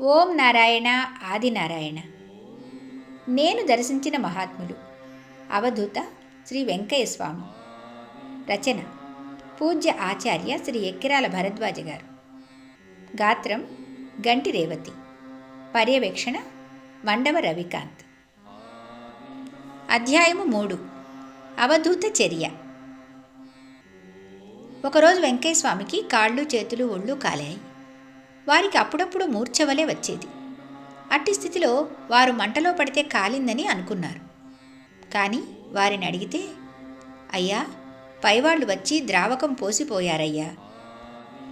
ఓం నారాయణ ఆదినారాయణ నేను దర్శించిన మహాత్ములు. అవధూత శ్రీ వెంకయ్య స్వామి రచన పూజ్య ఆచార్య శ్రీ ఎక్కిరాల భరద్వాజ గారు. గాత్రం గంటి రేవతి పర్యవేక్షణ మండవ రవికాంత్. అధ్యాయము మూడు. అవధూత చర్య. ఒకరోజు వెంకయ్య స్వామికి కాళ్ళు చేతులు ఒళ్ళు కాలాయి. వారికి అప్పుడప్పుడు మూర్ఛవలే వచ్చేది. అట్టి స్థితిలో వారు మంటలో పడితే కాలిందని అనుకున్నారు. కానీ వారిని అడిగితే అయ్యా పైవాళ్ళు వచ్చి ద్రావకం పోసిపోయారయ్యా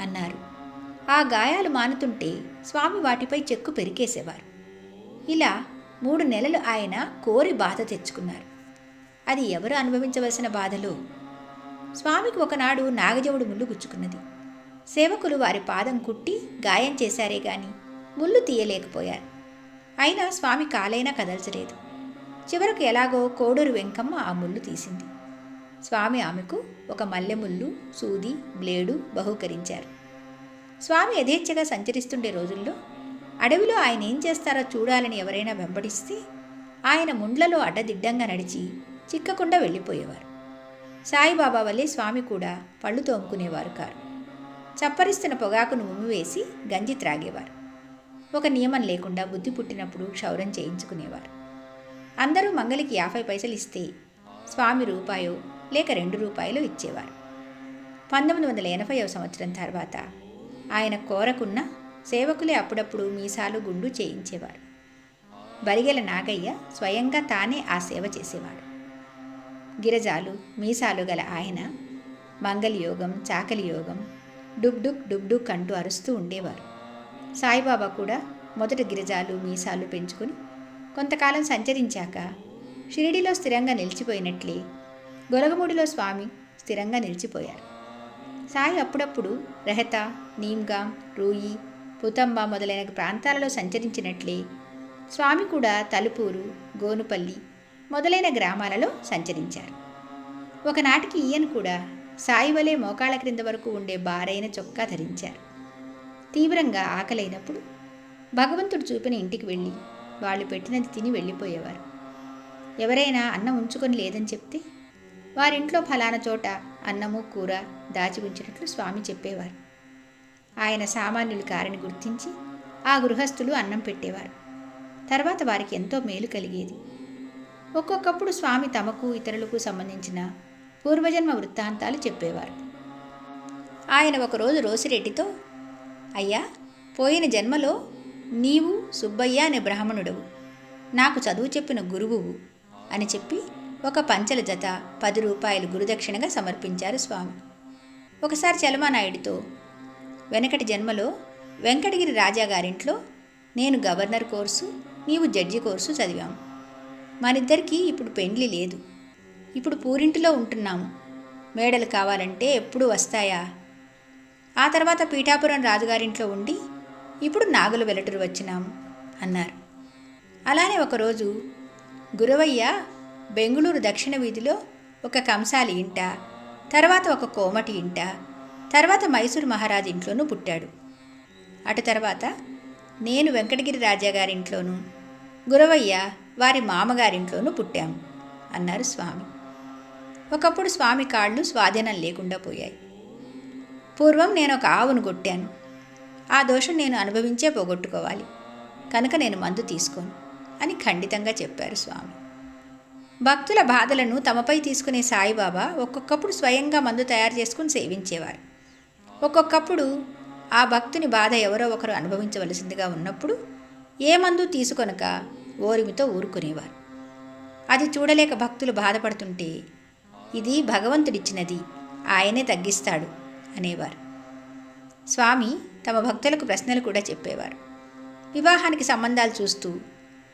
అన్నారు. ఆ గాయాలు మానుతుంటే స్వామి వాటిపై చెక్కు పెరికేసేవారు. ఇలా మూడు నెలలు ఆయన కోరి బాధ తెచ్చుకున్నారు. అది ఎవరు అనుభవించవలసిన బాధలో? స్వామికి ఒకనాడు నాగజవుడు ముళ్ళు గుచ్చుకున్నది. సేవకులు వారి పాదం కుట్టి గాయం చేశారే గాని ముళ్ళు తీయలేకపోయారు. అయినా స్వామి కాలైనా కదల్చలేదు. చివరకు ఎలాగో కోడూరు వెంకమ్మ ఆ ముళ్ళు తీసింది. స్వామి ఆమెకు ఒక మల్లెముళ్ళు సూది బ్లేడు బహూకరించారు. స్వామి యథేచ్ఛగా సంచరిస్తుండే రోజుల్లో అడవిలో ఆయన ఏం చేస్తారో చూడాలని ఎవరైనా వెంబడిస్తే ఆయన ముండ్లలో అడ్డదిడ్డంగా నడిచి చిక్కకుండా వెళ్ళిపోయేవారు. సాయిబాబా వల్లే స్వామి కూడా పళ్ళు తోముకునేవారు కారు. చప్పరిస్తున్న పొగాకును ఉమ్మివేసి గంజి త్రాగేవారు. ఒక నియమం లేకుండా బుద్ధి పుట్టినప్పుడు క్షౌరం చేయించుకునేవారు. అందరూ మంగలికి యాభై పైసలు ఇస్తే స్వామి రూపాయో లేక రెండు రూపాయలు ఇచ్చేవారు. పంతొమ్మిది వందల ఎనభైవ సంవత్సరం తర్వాత ఆయన కోరకున్న సేవకులే అప్పుడప్పుడు మీసాలు గుండు చేయించేవారు. బరిగెల నాగయ్య స్వయంగా తానే ఆ సేవ చేసేవాడు. గిరజాలు మీసాలు గల ఆయన మంగళయోగం చాకలి యోగం డుబ్ డుక్ డుబ్ డుక్ అంటూ అరుస్తూ ఉండేవారు. సాయిబాబా కూడా మొదట గిరిజాలు మీసాలు పెంచుకొని కొంతకాలం సంచరించాక షిరిడిలో స్థిరంగా నిలిచిపోయినట్లే గొలగముడిలో స్వామి స్థిరంగా నిలిచిపోయారు. సాయి అప్పుడప్పుడు రెహత నీమ్గాం రూయి పుతంబ మొదలైన ప్రాంతాలలో సంచరించినట్లే స్వామి కూడా తలుపూరు గోనుపల్లి మొదలైన గ్రామాలలో సంచరించారు. ఒకనాటికి ఈయన కూడా సాయి వలె మోకాళ్ళ క్రింద వరకు ఉండే బారైన చొక్కా ధరించారు. తీవ్రంగా ఆకలైనప్పుడు భగవంతుడు చూపిన ఇంటికి వెళ్ళి వాళ్ళు పెట్టినది తిని వెళ్ళిపోయేవారు. ఎవరైనా అన్నం ఉంచుకొని లేదని చెప్తే వారింట్లో ఫలానా చోట అన్నము కూర దాచి ఉంచినట్లు స్వామి చెప్పేవారు. ఆయన సామాన్యులు కారని గుర్తించి ఆ గృహస్థులు అన్నం పెట్టేవారు. తర్వాత వారికి ఎంతో మేలు కలిగేది. ఒక్కొక్కప్పుడు స్వామి తమకు ఇతరులకు సంబంధించిన పూర్వజన్మ వృత్తాంతాలు చెప్పేవారు. ఆయన ఒకరోజు రోసిరెడ్డితో అయ్యా పోయిన జన్మలో నీవు సుబ్బయ్య అనే బ్రాహ్మణుడవు. నాకు చదువు చెప్పిన గురువువు అని చెప్పి ఒక పంచల జత పది రూపాయలు గురుదక్షిణగా సమర్పించారు స్వామి. ఒకసారి చలమానాయుడితో వెనకటి జన్మలో వెంకటగిరి రాజా గారింట్లో నేను గవర్నర్ కోర్సు నీవు జడ్జి కోర్సు చదివాము మనిద్దరికీ ఇప్పుడు పెండ్లి లేదు. ఇప్పుడు పూరింటిలో ఉంటున్నాము. మేడలు కావాలంటే ఎప్పుడు వస్తాయా? ఆ తర్వాత పీఠాపురం రాజుగారింట్లో ఉండి ఇప్పుడు నాగులు వెలటూరు వచ్చినాము అన్నారు. అలానే ఒకరోజు గురవయ్య బెంగుళూరు దక్షిణ వీధిలో ఒక కంసాలి ఇంట తర్వాత ఒక కోమటి ఇంట తర్వాత మైసూరు మహారాజు ఇంట్లోనూ పుట్టాడు. అటు తర్వాత నేను వెంకటగిరి రాజా గారింట్లోనూ గురవయ్య వారి మామగారింట్లోనూ పుట్టాము అన్నారు స్వామి. ఒకప్పుడు స్వామి కాళ్ళు స్వాధీనం లేకుండా పోయాయి. పూర్వం నేను ఒక ఆవును కొట్టాను. ఆ దోషం నేను అనుభవించే పోగొట్టుకోవాలి. కనుక నేను మందు తీసుకోను అని ఖండితంగా చెప్పారు స్వామి. భక్తుల బాధలను తమపై తీసుకునే సాయిబాబా ఒక్కొక్కప్పుడు స్వయంగా మందు తయారు చేసుకుని సేవించేవారు. ఒక్కొక్కప్పుడు ఆ భక్తుని బాధ ఎవరో ఒకరు అనుభవించవలసిందిగా ఉన్నప్పుడు ఏ మందు తీసుకొనక ఓరిమితో ఊరుకునేవారు. అది చూడలేక భక్తులు బాధపడుతుంటే ఇది భగవంతుడిచ్చినది. ఆయనే తగ్గిస్తాడు అనేవారు. స్వామి తమ భక్తులకు ప్రశ్నలు కూడా చెప్పేవారు. వివాహానికి సంబంధాలు చూస్తూ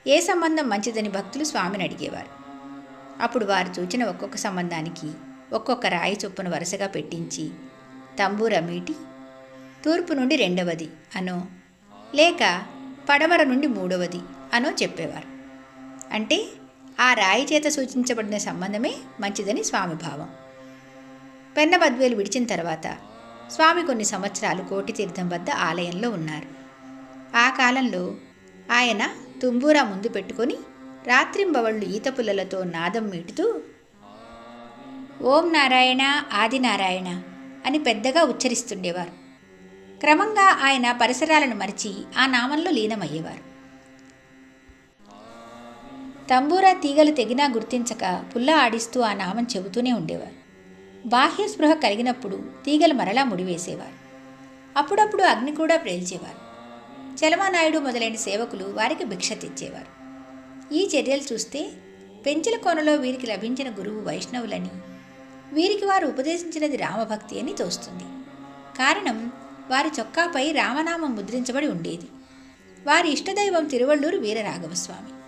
ఏ సంబంధం మంచిదని భక్తులు స్వామిని అడిగేవారు. అప్పుడు వారు చూచిన ఒక్కొక్క సంబంధానికి ఒక్కొక్క రాయి చొప్పున వరుసగా పెట్టించి తంబూర మీటి తూర్పు నుండి రెండవది అనో లేక పడమర నుండి మూడవది అనో చెప్పేవారు. అంటే ఆ రాయి చేత సూచించబడిన సంబంధమే మంచిదని స్వామి భావం. పెన్న బద్వేలు విడిచిన తర్వాత స్వామి కొన్ని సంవత్సరాలు కోటి తీర్థం వద్ద ఆలయంలో ఉన్నారు. ఆ కాలంలో ఆయన తుంబూరా ముందు పెట్టుకొని రాత్రింబవళ్ళు ఈత పుల్లలతో నాదం మీటుతూ ఓం నారాయణ ఆదినారాయణ అని పెద్దగా ఉచ్చరిస్తుండేవారు. క్రమంగా ఆయన పరిసరాలను మరిచి ఆ నామంలో లీనమయ్యేవారు. తంబూరా తీగలు తెగినా గుర్తించక పుల్ల ఆడిస్తూ ఆ నామం చెబుతూనే ఉండేవారు. బాహ్య స్పృహ కలిగినప్పుడు తీగలు మరలా ముడివేసేవారు. అప్పుడప్పుడు అగ్ని కూడా ప్రేల్చేవారు చలమానాయుడు మొదలైన సేవకులు వారికి భిక్ష తెచ్చేవారు. ఈ చర్యలు చూస్తే పెంచల కోనలో వీరికి లభించిన గురువు వైష్ణవులని వీరికి వారు ఉపదేశించినది రామభక్తి అని తోస్తుంది. కారణం వారి చొక్కాపై రామనామం ముద్రించబడి ఉండేది. వారి ఇష్టదైవం తిరువళ్ళూరు వీరరాఘవస్వామి.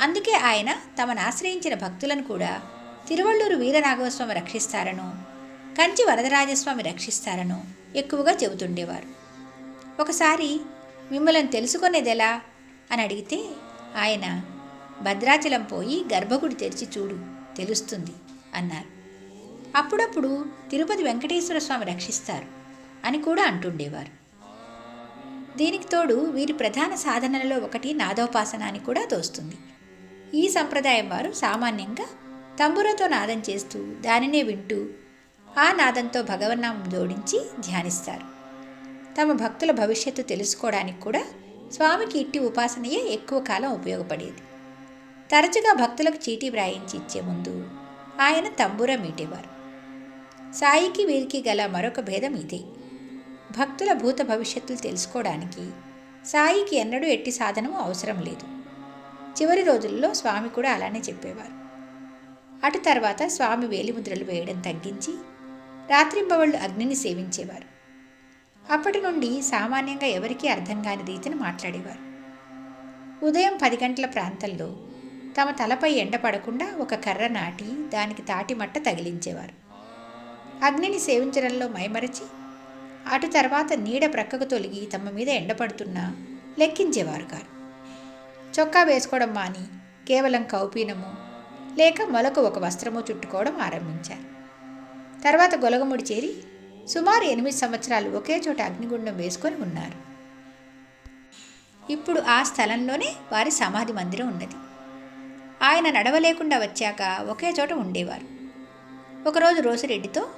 అందుకే ఆయన తమను ఆశ్రయించిన భక్తులను కూడా తిరువళ్ళూరు వీరనాగవస్వామి రక్షిస్తారనో కంచి వరదరాజస్వామి రక్షిస్తారనో ఎక్కువగా చెబుతుండేవారు. ఒకసారి మిమ్మల్ని తెలుసుకునేదెలా అని అడిగితే ఆయన భద్రాచలం పోయి గర్భగుడి తెరిచి చూడు తెలుస్తుంది అన్నారు. అప్పుడప్పుడు తిరుపతి వెంకటేశ్వర స్వామి రక్షిస్తారు అని కూడా అంటుండేవారు. దీనికి తోడు వీరి ప్రధాన సాధనలలో ఒకటి నాదోపాసన అని కూడా తోస్తుంది. ఈ సంప్రదాయం వారు సామాన్యంగా తంబురతో నాదం చేస్తూ దానినే వింటూ ఆ నాదంతో భగవన్నామం జోడించి ధ్యానిస్తారు. తమ భక్తుల భవిష్యత్తు తెలుసుకోవడానికి కూడా స్వామికి ఇట్టి ఉపాసనయే ఎక్కువ కాలం ఉపయోగపడేది. తరచుగా భక్తులకు చీటీ వ్రాయించి ఇచ్చే ముందు ఆయన తంబుర మీటేవారు. సాయికి వీరికి గల మరొక భేదం ఇదే. భక్తుల భూత భవిష్యత్తులు తెలుసుకోవడానికి సాయికి ఎన్నడూ ఎట్టి సాధనము అవసరం లేదు. చివరి రోజుల్లో స్వామి కూడా అలానే చెప్పేవారు. అటు తర్వాత స్వామి వేలిముద్రలు వేయడం తగ్గించి రాత్రింబవళ్ళు అగ్నిని సేవించేవారు. అప్పటి నుండి సామాన్యంగా ఎవరికీ అర్థం కాని రీతిని మాట్లాడేవారు. ఉదయం పది గంటల ప్రాంతంలో తమ తలపై ఎండ పడకుండా ఒక కర్ర నాటి దానికి తాటి మట్ట తగిలించేవారు. అగ్నిని సేవించడంలో మైమరచి అటు తర్వాత నీడ ప్రక్కకు తొలగి తమ మీద ఎండపడుతున్నా లెక్కించేవారు కారు చొక్కా వేసుకోవడం మాని కేవలం కౌపీనము. లేక మొలకు ఒక వస్త్రము చుట్టుకోవడం ఆరంభించారు. తర్వాత గొలగముడి చేరి సుమారు ఎనిమిది సంవత్సరాలు ఒకే చోట అగ్నిగుండం వేసుకొని ఉన్నారు. ఇప్పుడు ఆ స్థలంలోనే వారి సమాధి మందిరం ఉన్నది. ఆయన నడవలేకుండా వచ్చాక ఒకే చోట ఉండేవారు. ఒకరోజు రోసిరెడ్డితో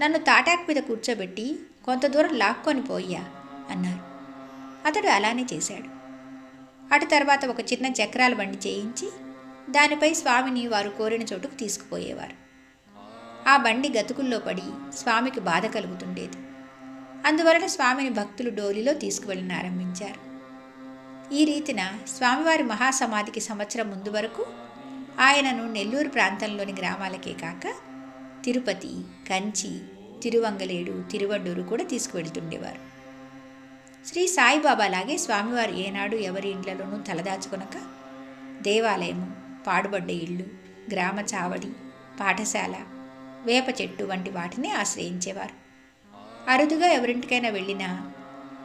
నన్ను తాటాక్ మీద కూర్చోబెట్టి కొంత దూరం లాక్కొని పోయ్యా అన్నారు. అతడు అలానే చేశాడు. అటు తర్వాత ఒక చిన్న చక్రాల బండి చేయించి దానిపై స్వామిని వారు కోరిన చోటుకు తీసుకుపోయేవారు. ఆ బండి గతుకుల్లో పడి స్వామికి బాధ కలుగుతుండేది. అందువలన స్వామిని భక్తులు డోలిలో తీసుకువెళ్ళని ఆరంభించారు. ఈ రీతిన స్వామివారి మహాసమాధికి సంవత్సరం ముందు వరకు ఆయనను నెల్లూరు ప్రాంతంలోని గ్రామాలకే కాక తిరుపతి కంచి తిరువంగలేడు తిరువడ్డూరు కూడా తీసుకువెళ్తుండేవారు. శ్రీ సాయిబాబా లాగే స్వామివారు ఏనాడు ఎవరి ఇండ్లలోనూ తలదాచుకొనక దేవాలయము పాడుబడ్డ ఇళ్ళు గ్రామ చావడి పాఠశాల వేప చెట్టు వంటి వాటిని ఆశ్రయించేవారు. అరుదుగా ఎవరింటికైనా వెళ్ళినా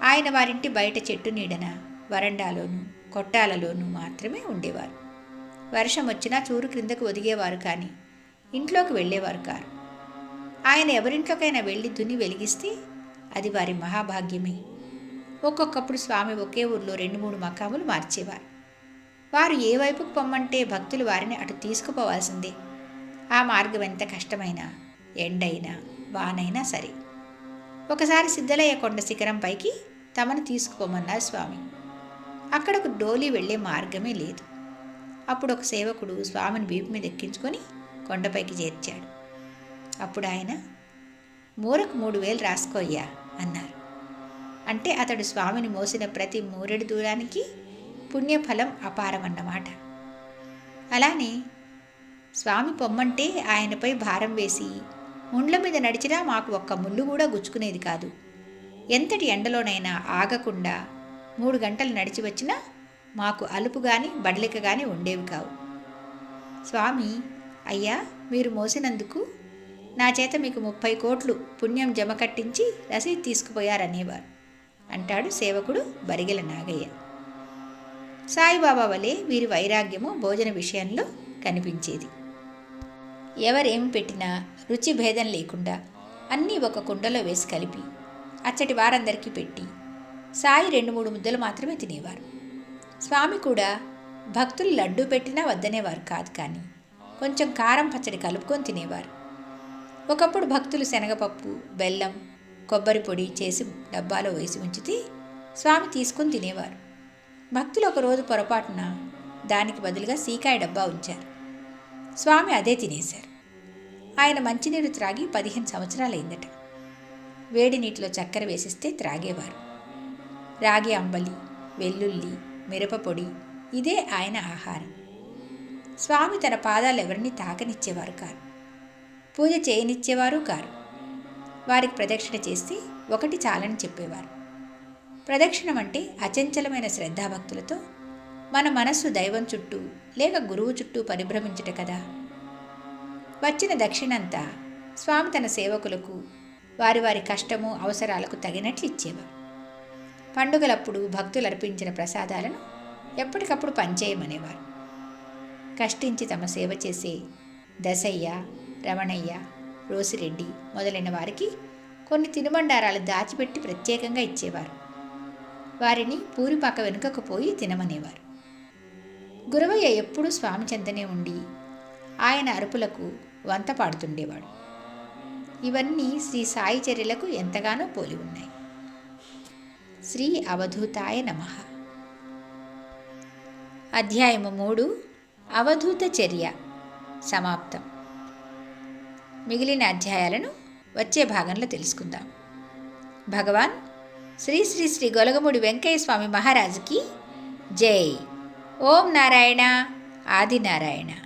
ఆయన వారింటి బయట చెట్టు నీడన వరండాలోనూ కొట్టాలలోనూ మాత్రమే ఉండేవారు. వర్షం వచ్చినా చూరు క్రిందకు ఒదిగేవారు కానీ ఇంట్లోకి వెళ్ళేవారు కారు. ఆయన ఎవరింట్లోకైనా వెళ్ళి దుని వెలిగిస్తే అది వారి మహాభాగ్యమే. ఒక్కొక్కప్పుడు స్వామి ఒకే ఊర్లో రెండు మూడు మకాములు మార్చేవారు. వారు ఏ వైపుకు పొమ్మంటే భక్తులు వారిని అటు తీసుకుపోవాల్సిందే. ఆ మార్గం ఎంత కష్టమైనా ఎండైనా వానైనా సరే. ఒకసారి సిద్ధలయ్య కొండ శిఖరం పైకి తమను తీసుకుపోమన్నారు స్వామి. అక్కడకు డోలి వెళ్ళే మార్గమే లేదు. అప్పుడు ఒక సేవకుడు స్వామిని వీపు మీద ఎక్కించుకొని కొండపైకి చేర్చాడు. అప్పుడు ఆయన మూరకు మూడు వేలు రాసుకోయ్యా అన్నారు అంటే అతడు స్వామిని మోసిన ప్రతి మూరెడు దూరానికి పుణ్యఫలం అపారమన్నమాట. అలానే స్వామి పొమ్మంటే ఆయనపై భారం వేసి ముండ్ల మీద నడిచినా మాకు ఒక్క ముళ్ళు కూడా గుచ్చుకునేది కాదు. ఎంతటి ఎండలోనైనా ఆగకుండా మూడు గంటలు నడిచి వచ్చినా మాకు అలుపు కానీ బడలిక కానీ ఉండేవి కావు. స్వామి అయ్యా మీరు మోసినందుకు నా చేత మీకు ముప్పై కోట్లు పుణ్యం జమ కట్టించి రసీదు తీసుకుపోయారనేవారు. అంటాడు సేవకుడు బరిగెల నాగయ్య. సాయిబాబా వలె వీరి వైరాగ్యము భోజన విషయంలో కనిపించేది. ఎవరేమి పెట్టినా రుచి భేదం లేకుండా అన్నీ ఒక కుండలో వేసి కలిపి అచ్చటి వారందరికీ పెట్టి సాయి రెండు మూడు ముద్దలు మాత్రమే తినేవారు. స్వామి కూడా భక్తులు లడ్డూ పెట్టినా వద్దనేవారు కాదు కానీ కొంచెం కారం పచ్చడి కలుపుకొని తినేవారు. ఒకప్పుడు భక్తులు శనగపప్పు బెల్లం కొబ్బరి పొడి చేసి డబ్బాలో వేసి ఉంచితే స్వామి తీసుకొని తినేవారు. భక్తులు ఒకరోజు పొరపాటున దానికి బదులుగా సీకాయ డబ్బా ఉంచారు. స్వామి అదే తినేశారు. ఆయన మంచినీరు త్రాగి పదిహేను సంవత్సరాలైందట. వేడి నీటిలో చక్కెర వేసిస్తే త్రాగేవారు. రాగి అంబలి వెల్లుల్లి మిరపపొడి ఇదే ఆయన ఆహారం. స్వామి తన పాదాలు ఎవరిని తాకనిచ్చేవారు కారు. పూజ చేయనిచ్చేవారు కారు. వారికి ప్రదక్షిణ చేస్తే ఒకటి చాలని చెప్పేవారు. ప్రదక్షిణం అంటే అచంచలమైన శ్రద్ధాభక్తులతో మన మనస్సు దైవం చుట్టూ లేక గురువు చుట్టూ పరిభ్రమించుట కదా. వచ్చిన దక్షిణంతా స్వామి తన సేవకులకు వారి వారి కష్టము అవసరాలకు తగినట్లు ఇచ్చేవారు. పండుగలప్పుడు భక్తులు అర్పించిన ప్రసాదాలను ఎప్పటికప్పుడు పనిచేయమనేవారు కష్టించి తమ సేవ చేసే దశయ్య రమణయ్య రోసిరెడ్డి మొదలైన వారికి కొన్ని తినుబండారాలు దాచిపెట్టి ప్రత్యేకంగా ఇచ్చేవారు. వారిని పూరిపాక వెనుకకు పోయి తినమనేవారు. గురవయ్య ఎప్పుడూ స్వామి చెంతనే ఉండి ఆయన అరుపులకు వంత పాడుతుండేవాడు. ఇవన్నీ శ్రీ సాయి చర్యలకు ఎంతగానో పోలి ఉన్నాయి. శ్రీ అవధూతాయ నమ. అధ్యాయము మూడు. అవధూత చర్య. సమాప్తం. మిగిలిన అధ్యాయాలను వచ్చే భాగంలో తెలుసుకుందాం. భగవాన్ శ్రీ శ్రీ శ్రీ గొలగముడి వెంకయ్య స్వామి మహారాజుకి జై. ఓం నారాయణ ఆదినారాయణ.